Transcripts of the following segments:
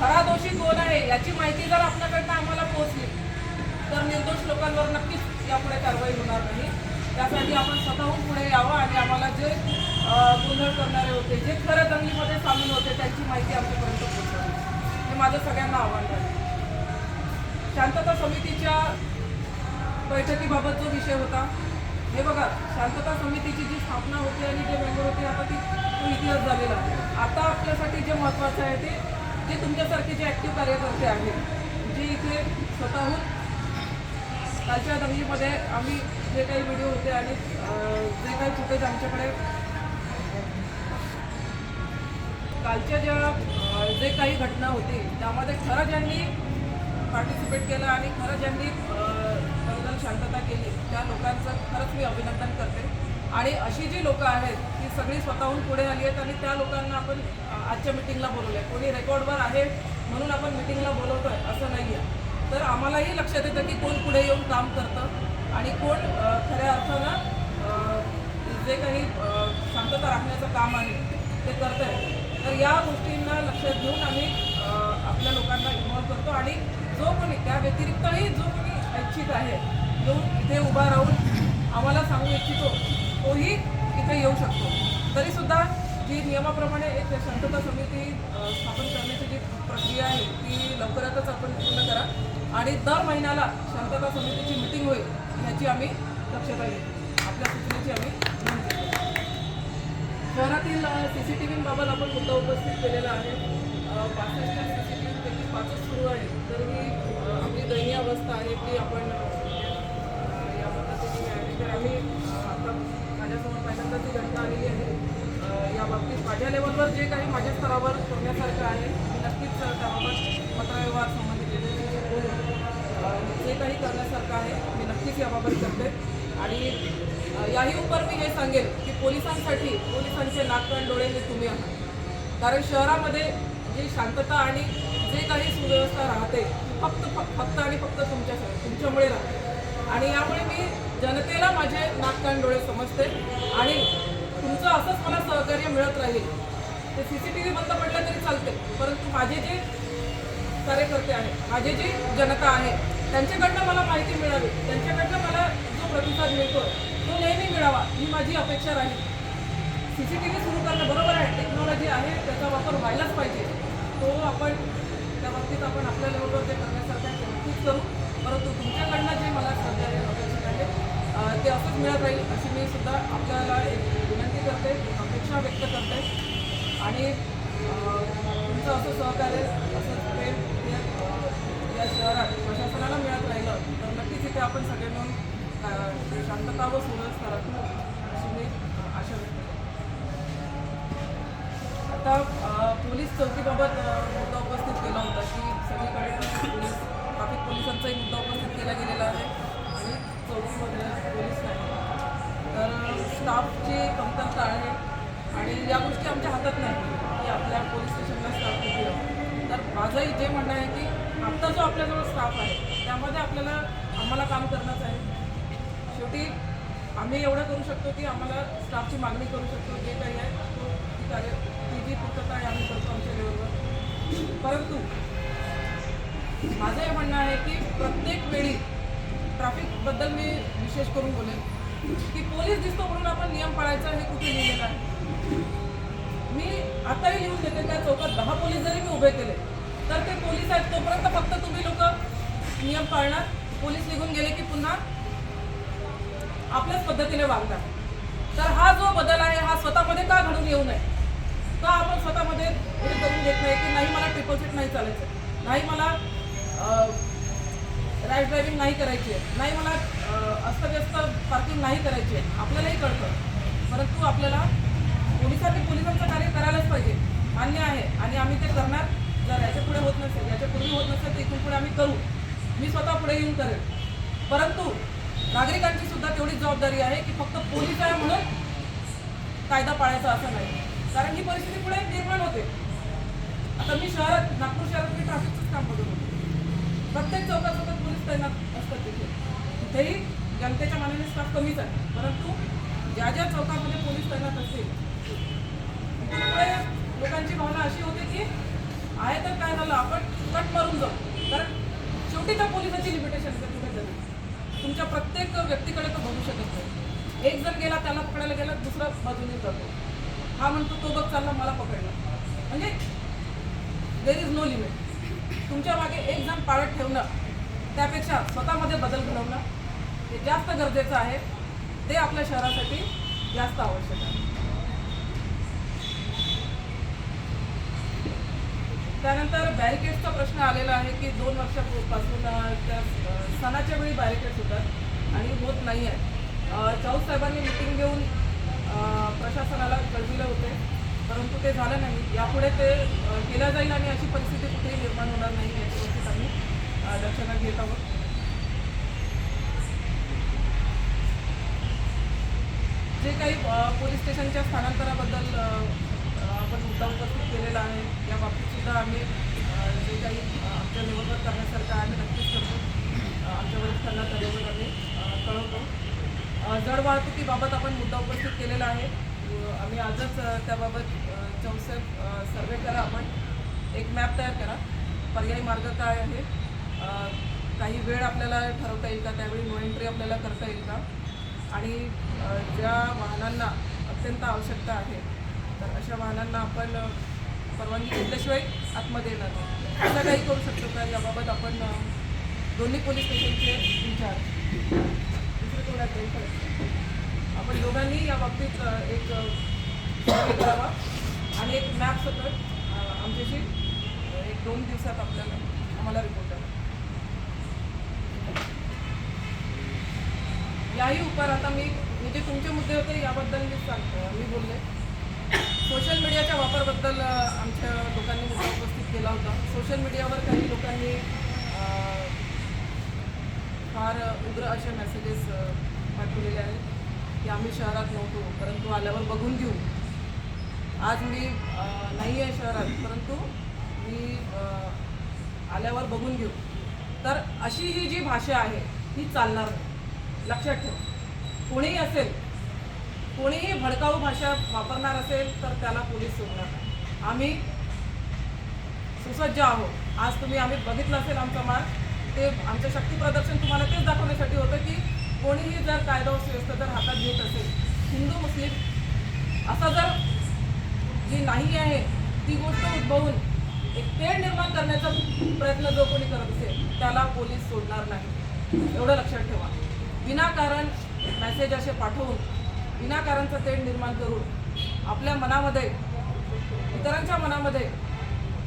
खरा दोषी कोण आहे याची माहिती जर आपल्याकडनं आम्हाला पोहोचली तर निर्दोष लोकांवर नक्कीच यापुढे कारवाई होणार नाही. त्यासाठी आपण स्वतःहून पुढे यावं आणि आम्हाला जे गोंधळ करणारे होते जे खरं दंगलीमध्ये सामील होते त्यांची माहिती आमच्यापर्यंत पोहोचवावी हे माझं सगळ्यांना आव्हान आहे शांतता समितीच्या बैठकीबाबत जो विषय होता हे बघा शांतता समितीची जी स्थापना होती आणि जे मेंबर होते आता ती तो इतिहास झालेला आता आपल्यासाठी जे महत्त्वाचं आहे ते जे तुमच्यासारखे जे ॲक्टिव्ह कार्यकर्ते आहेत जे इथे स्वतःहून कालच्या दंगलीमध्ये आम्ही जे काही व्हिडिओ होते आणि जे काही फुटेज आमच्याकडे कालच्या ज्या जे काही घटना होती त्यामध्ये खरं ज्यांनी पार्टिसिपेट केलं आणि खरं ज्यांनी अं, दंगल शांतता केली त्या लोकांचं खरंच मी अभिनंदन करते. आणि अशी जी लोकं आहेत ती सगळी स्वतःहून पुढे आली आहेत आणि त्या लोकांना आपण आजच्या मिटिंगला बोलवलं आहे कोणी रेकॉर्डवर आहे म्हणून आपण मिटिंगला आहे असं नाही आहे तर आम्हालाही लक्षात येतं की कोण पुढे येऊन काम करतं आणि कोण खऱ्या अर्थानं जे काही शांतता राखण्याचं काम आहे ते करत आहे तर या गोष्टींना लक्षात घेऊन आम्ही आपल्या लोकांना इन्व्हॉल्व करतो आणि जो कोणी त्या व्यतिरिक्तही जो कोणी ऐच्छिक आहे जो इथे उभा राहून आम्हाला सांगू इच्छितो तोही इथे येऊ शकतो. तरीसुद्धा जी नियमाप्रमाणे एक शांतता समिती स्थापन करण्याची जी प्रक्रिया आहे ती लवकरातच आपण पूर्ण करा. आणि दर महिन्याला शांतता समितीची मिटिंग होईल याची आम्ही दक्षता घेऊ. आपल्या सूचनेची आम्ही नोंद शहरातील सी सी टी व्हीबाबत आपण मुद्दा उपस्थित केलेला आहे. पासष्ट सी सी टी व्हीपैकी पाचच सुरू आहे तर ही आपली दयनीय अवस्था आहे की आपण या पद्धतीने आहे तर आम्ही आता माझ्यासमोर पहिल्यांदा ती घटना आलेली आहे. बाबतीत माझ्या लेवलवर जे काही माझ्या स्तरावर करण्यासारखं आहे मी नक्कीच त्याबाबत पत्रव्यवहार संबंधित जे काही करण्यासारखं आहे मी नक्कीच याबाबत करते. आणि याही उपर मी हे सांगेल की पोलिसांसाठी पोलिसांचे नाककान डोळे हे तुम्ही आहात. कारण शहरामध्ये जी शांतता आणि जे काही सुव्यवस्था राहते फक्त फक्त फक्त आणि फक्त तुमच्या तुमच्यामुळे राहते. आणि यामुळे मी जनतेला माझे नाककान डोळे समजते. आणि तुमचं असंच मला सहकार्य मिळत राहील. ते सी सी टी व्ही बंद पडलं तरी चालते परंतु माझे जे कार्यकर्ते आहेत माझी जी जनता आहे त्यांच्याकडनं मला माहिती मिळावी. त्यांच्याकडनं मला जो प्रतिसाद मिळतो तो नेहमी मिळावा ही माझी अपेक्षा राहील. सी सी टी व्ही सुरू करणं बरोबर आहे. टेक्नॉलॉजी आहे त्याचा वापर व्हायलाच पाहिजे. तो आपण त्या बाबतीत आपण आपल्या लेवलवर ते करण्यासारखं आहे नक्कीच करू. परंतु तुमच्याकडनं जे मला सहकार्य अपेक्षित आहे ते असंच मिळत राहील अशी मी सुद्धा आपल्याला एक अपेक्षा व्यक्त करते आणि तुमचं असं सहकार्य असं प्रेम या शहरात प्रशासनाला मिळत राहिलं तर नक्कीच इथे आपण सगळे मिळून शांतता व सुव्यवस्था राखू अशी मी आशा व्यक्त करते. आता पोलीस चौकीबाबत मुद्दा उपस्थित केला होता की सगळीकडे ट्रॅफिक पोलीस ट्रॅफिक पोलिसांचाही मुद्दा उपस्थित केला गेलेला आहे आणि चौकीमध्ये पोलीस नाही तर स्टाफची कमतरता आहे. आणि या गोष्टी आमच्या हातात नाही. की आपल्या पोलीस स्टेशनला स्टाफ किती आहे तर माझंही जे म्हणणं आहे की आत्ता जो आपल्याजवळ स्टाफ आहे त्यामध्ये आपल्याला आम्हाला काम करणंच आहे. शेवटी आम्ही एवढं करू शकतो की आम्हाला स्टाफची मागणी करू शकतो. जे काही आहे तो ती कार्य ती जी पूर्तता आहे आम्ही करतो आमच्या लेवलवर परंतु माझं हे म्हणणं आहे की प्रत्येक वेळी ट्रॅफिकबद्दल मी विशेष करून बोलेन. की पोलीस दिसतो म्हणून आपण नियम पाळायचा हे कुठे लिहिलेलं आहे? मी आताही लिहून देते त्या चौकात दहा पोलीस जरी मी उभे केले तर ते पोलीस आहेत तोपर्यंत फक्त तुम्ही लोक नियम पाळणार पोलीस निघून गेले की पुन्हा आपल्याच पद्धतीने वागणार. तर हा जो बदल आहे हा स्वतःमध्ये का घडून येऊ नये? का आपण स्वतःमध्ये हे करून घेत नाही की नाही मला ट्रिपल सीट नाही चालायचं? नाही मला राईड ड्रायव्हिंग नाही करायची आहे? नाही मला अस्तव्यस्त पार्किंग नाही करायची आहे. आपल्यालाही कळतं. परंतु आपल्याला पोलिसांनी पोलिसांचं कार्य करायलाच पाहिजे. मान्य आहे. आणि आम्ही ते करणार. जर याच्यापुढे होत नसेल याच्या पूर्वी होत नसेल तर इथून पुढे आम्ही करू. मी स्वतः पुढे येऊन करेन परंतु नागरिकांची सुद्धा तेवढीच जबाबदारी आहे की फक्त पोलीस आहे म्हणून कायदा पाळायचा असं नाही. कारण ही परिस्थिती पुढे निर्माण होते. आता मी शहरात नागपूर शहरात मी ट्रॅफिकचंच काम बघत होते. प्रत्येक चौकात सतत पोलीस तैनात असतात तिथे. तरी जनतेच्या मानाने स्टाफ कमीच आहे परंतु ज्या ज्या चौकामध्ये पोलीस तैनात असतील त्यामुळे लोकांची भावना अशी होते की आहे तर काय झालं आपण कट मारून जाऊ. कारण शेवटी त्या पोलिसाची लिमिटेशन असते कुठे तरी तुमच्या प्रत्येक व्यक्तीकडे तो बघू शकत नाही. एक जण गेला त्याला पकडायला गेला दुसरा बाजूने जातो. हा म्हणतो तो बघ चालला मला पकडला म्हणजे देर इज नो लिमिट तुमच्या मागे एक जण पाळत ठेवणं त्यापेक्षा स्वतःमध्ये बदल घडवणं हे जास्त गरजेचं आहे. ते आपल्या शहरासाठी जास्त आवश्यक आहे. त्यानंतर बॅरिकेड्सचा प्रश्न आलेला आहे की दोन वर्षापासून त्या सणाच्या वेळी बॅरिकेड्स होतात आणि होत नाही आहे चाऊस साहेबांनी मिटिंग घेऊन प्रशासनाला कळविले होते. परंतु ते झालं नाही. यापुढे ते केलं जाईल आणि अशी परिस्थिती कुठेही निर्माण होणार नाही याची गोष्टी आम्ही दक्षता घेत आहोत. जे काही पोलीस स्टेशनच्या स्थानांतराबद्दल आपण मुद्दा उपस्थित केलेला आहे या बाबतीत सुद्धा आम्ही जे काही आमच्या निवडणूक करण्यासारखं आहे आम्ही नक्कीच करतो. आमच्या वरिष्ठांना त्याबद्दल आम्ही कळवतो. जड वाहतुकीबाबत आपण मुद्दा उपस्थित केलेला आहे आम्ही आजच त्याबाबत चौसेफ सर्वे करा आपण एक मॅप तयार करा. पर्यायी मार्ग काय आहे? काही वेळ आपल्याला ठरवता येईल का? त्यावेळी नो एंट्री आपल्याला करता येईल का? आणि ज्या वाहनांना अत्यंत आवश्यकता आहे तर अशा वाहनांना आपण परवानगी घेतल्याशिवाय आतमध्ये येणार नाही. असं काही करू शकतो का? याबाबत आपण दोन्ही पोलीस स्टेशनचे विचार. दुसरे कोणात आहेत आपण दोघांनी या बाबतीत एक करावा आणि एक मॅप सकट आमच्याशी एक दोन दिवसात आपल्याला आम्हाला रिपोर्ट याही उपर आता मी म्हणजे तुमचे मुद्दे होते याबद्दल मी सांगतो. मी बोलले. सोशल मीडियाच्या वापराबद्दल आमच्या लोकांनी मुद्दा उपस्थित केला होता. सोशल मीडियावर काही लोकांनी फार उग्र असे मेसेजेस पाठवलेले आहेत की आम्ही शहरात नव्हतो परंतु आल्यावर बघून घेऊ. आज मी नाही आहे शहरात परंतु मी आल्यावर बघून घेऊ. तर अशी ही जी भाषा आहे ती चालणार नाही. लक्षात ठेवा. कोणीही असेल कोणीही भडकाऊ भाषा वापरणार असेल तर त्याला पोलीस सोडणार नाही. आम्ही सुसज्ज आहोत. आज तुम्ही आम्ही बघितलं असेल आमचा मार्ग. ते आमचं शक्ती प्रदर्शन तुम्हाला तेच दाखवण्यासाठी होतं की कोणीही जर कायदा व सुव्यवस्था जर हातात घेत असेल हिंदू मुस्लिम असा जर जी नाही आहे ती गोष्ट उद्भवून एक पेड निर्माण करण्याचा प्रयत्न जो कोणी करत असेल त्याला पोलीस सोडणार नाही. एवढं लक्षात ठेवा. विनाकारण मेसेज असे पाठवून विनाकारणचं तेढ निर्माण करून आपल्या मनामध्ये इतरांच्या मनामध्ये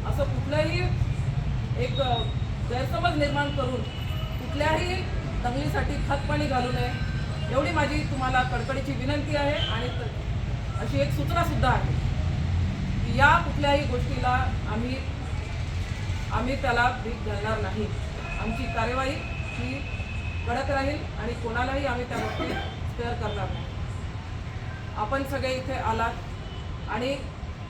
असं कुठलंही एक गैरसमज निर्माण करून कुठल्याही दंगलीसाठी खतपाणी घालू नये एवढी माझी तुम्हाला कडकडीची विनंती आहे आणि अशी एक सूचनासुद्धा आहे की या कुठल्याही गोष्टीला आम्ही आम्ही त्याला भीक घालणार नाही. आमची कार्यवाही ही कडक राहील आणि कोणालाही आम्ही त्या बाबतीत स्पेअर करणार नाही. आपण सगळे इथे आलात आणि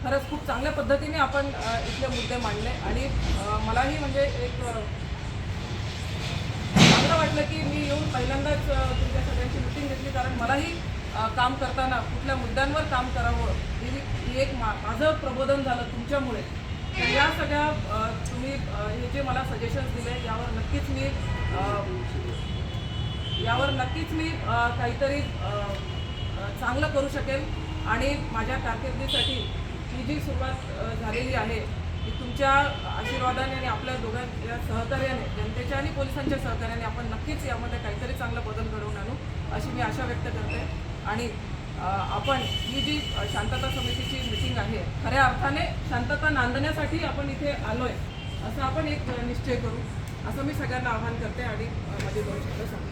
खरंच खूप चांगल्या पद्धतीने आपण इथले मुद्दे मांडले आणि मलाही म्हणजे एक चांगलं वाटलं की मी येऊन पहिल्यांदाच तुमच्या सगळ्यांची मिटिंग घेतली. कारण मलाही काम करताना कुठल्या मुद्द्यांवर काम करावं ही ही एक मा माझं प्रबोधन झालं तुमच्यामुळे. तर या सगळ्या तुम्ही हे जे मला सजेशन्स दिले यावर नक्कीच मी यावर नक्कीच मी काहीतरी चांगलं करू शकेल. आणि माझ्या कारकिर्दीसाठी ही जी सुरुवात झालेली आहे ती तुमच्या आशीर्वादाने आणि आपल्या दोघांच्या सहकार्याने जनतेच्या आणि पोलिसांच्या सहकार्याने आपण नक्कीच यामध्ये काहीतरी चांगला बदल घडवून आणू अशी मी आशा व्यक्त करते. आणि आपण ही जी शांतता समितीची मिटिंग आहे खऱ्या अर्थाने शांतता नांदण्यासाठी आपण इथे आलोय असं आपण एक निश्चय करू असं मी सगळ्यांना आवाहन करते आणि माझे दोन शब्द सांगते